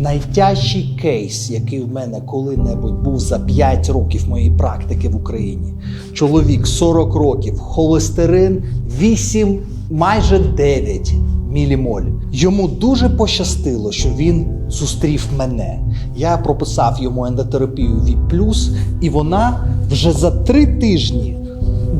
Найтяжчий кейс, який в мене коли-небудь був за 5 років моєї практики в Україні. Чоловік 40 років, холестерин 8, майже 9 мілімоль. Йому дуже пощастило, що він зустрів мене. Я прописав йому ендотерапію VIP+, і вона вже за три тижні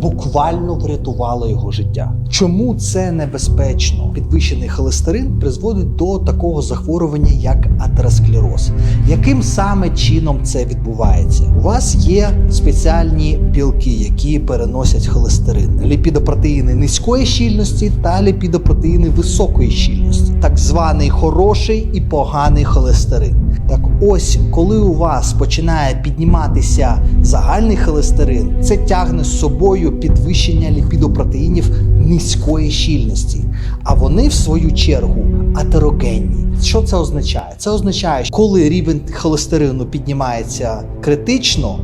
буквально врятувала його життя. Чому це небезпечно? Підвищений холестерин призводить до такого захворювання, як атеросклероз. Яким саме чином це відбувається? У вас є спеціальні білки, які переносять холестерин, ліпідопротеїни низької щільності та ліпідопротеїни високої щільності, так званий хороший і поганий холестерин. Ось, коли у вас починає підніматися загальний холестерин, це тягне з собою підвищення ліпідопротеїнів низької щільності. А вони, в свою чергу, атерогенні. Що це означає? Це означає, що коли рівень холестерину піднімається критично,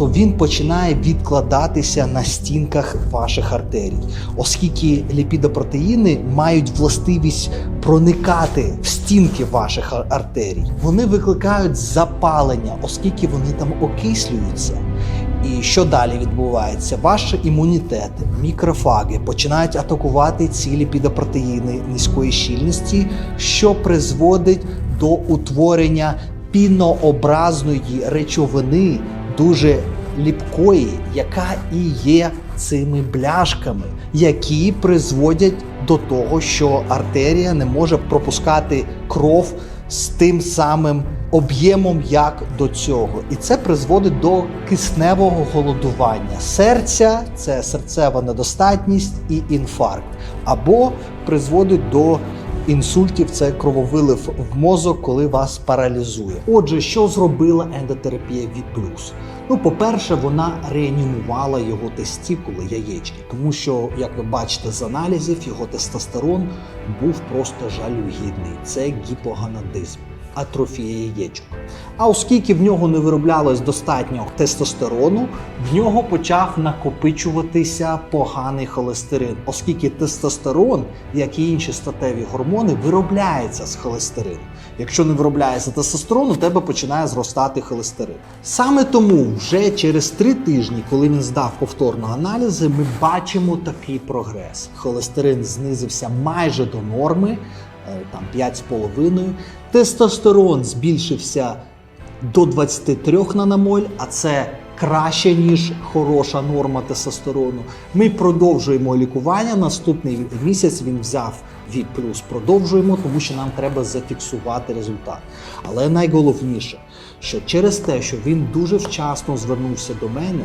то він починає відкладатися на стінках ваших артерій, оскільки ліпідопротеїни мають властивість проникати в стінки ваших артерій. Вони викликають запалення, оскільки вони там окислюються. І що далі відбувається? Ваш імунітет, мікрофаги починають атакувати ці ліпідопротеїни низької щільності, що призводить до утворення пінообразної речовини, дуже ліпкої, яка і є цими бляшками, які призводять до того, що артерія не може пропускати кров з тим самим об'ємом, як до цього. І це призводить до кисневого голодування серця, це серцева недостатність і інфаркт, або призводить до інсультів, це крововилив в мозок, коли вас паралізує. Отже, що зробила ендотерапія від плюс? Ну, по-перше, вона реанімувала його тестікули, яєчки, тому що, як ви бачите з аналізів, його тестостерон був просто жалюгідний. Це гіпоганадизм. Атрофія яєчок. А оскільки в нього не вироблялось достатньо тестостерону, в нього почав накопичуватися поганий холестерин, оскільки тестостерон, як і інші статеві гормони, виробляється з холестерину. Якщо не виробляється тестостерон, у тебе починає зростати холестерин. Саме тому вже через три тижні, коли він здав повторно аналізи, ми бачимо такий прогрес. Холестерин знизився майже до норми, там 5,5. Тестостерон збільшився до 23 наномоль, а це краще, ніж хороша норма тестостерону. Ми продовжуємо лікування. Наступний місяць він взяв V+, продовжуємо, тому що нам треба зафіксувати результат. Але найголовніше, що через те, що він дуже вчасно звернувся до мене,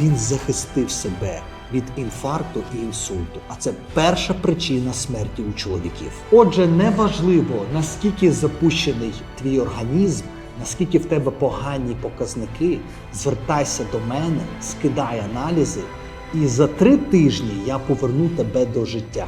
він захистив себе від інфаркту і інсульту. А це перша причина смерті у чоловіків. Отже, неважливо наскільки запущений твій організм. Наскільки в тебе погані показники, звертайся до мене, скидай аналізи, і за три тижні я поверну тебе до життя.